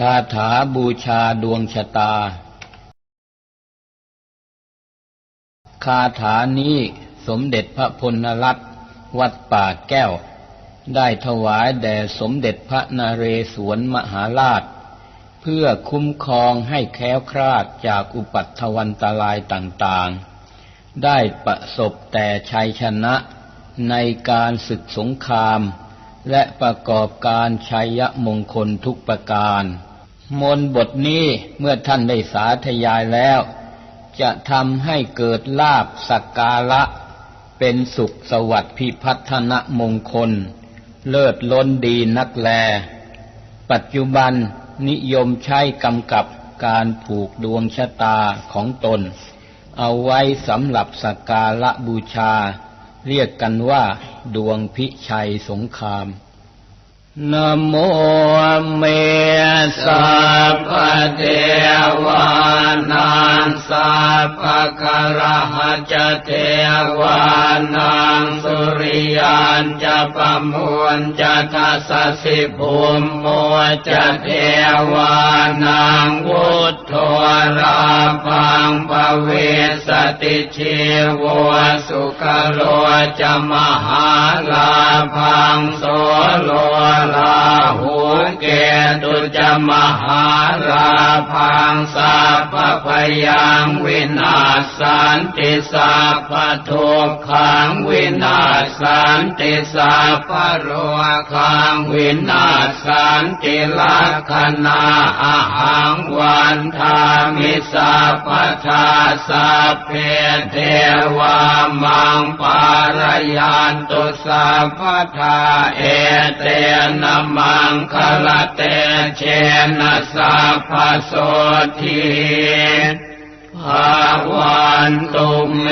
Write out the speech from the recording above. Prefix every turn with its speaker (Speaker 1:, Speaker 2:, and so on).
Speaker 1: คาถาบูชาดวงชะตา คาถานี้สมเด็จพระพลรัตน์วัดป่าแก้ว ได้ถวายแด่สมเด็จพระนเรศวรมหาราช เพื่อคุ้มครองให้แคล้วคลาดจากอุปัตถวันตรายต่างๆ ได้ประสบแต่ชัยชนะในการศึกสงคราม และประกอบการชัยมงคลทุกประการ มนบทนี้เมื่อท่านได้สาธยายแล้ว จะทำให้เกิดลาบสักการะ เป็นสุขสวัสดิ์พิพัฒนมงคล เลิศล้นดีนักแล ปัจจุบันนิยมใช้กำกับการผูกดวงชะตาของตน เอาไว้สำหรับสักการะบูชา เรียกกันว่า ดวงพิชัยสงคราม นโมเมสัพพเทวานังสัพพะคาระหะจเทวานังสุริยันจะปมวนจะทัสสิภูมิโมจะเทวานังวุฒโทราพังปเวสติเชวสุขโลจะมหาลาพังโสโล ตุจมหาลาพังสัพพพยังวินาศสันติสัพพทุกขังวินาศสันติสัพพโรขังวินาศสันติลักขณาอาหังวันทามิสัพพทาสัพเพเทวามังปา ยันตุสัพพทาเอเตนะมังคลเตเชนะสัพพโสทีภาวันตุเม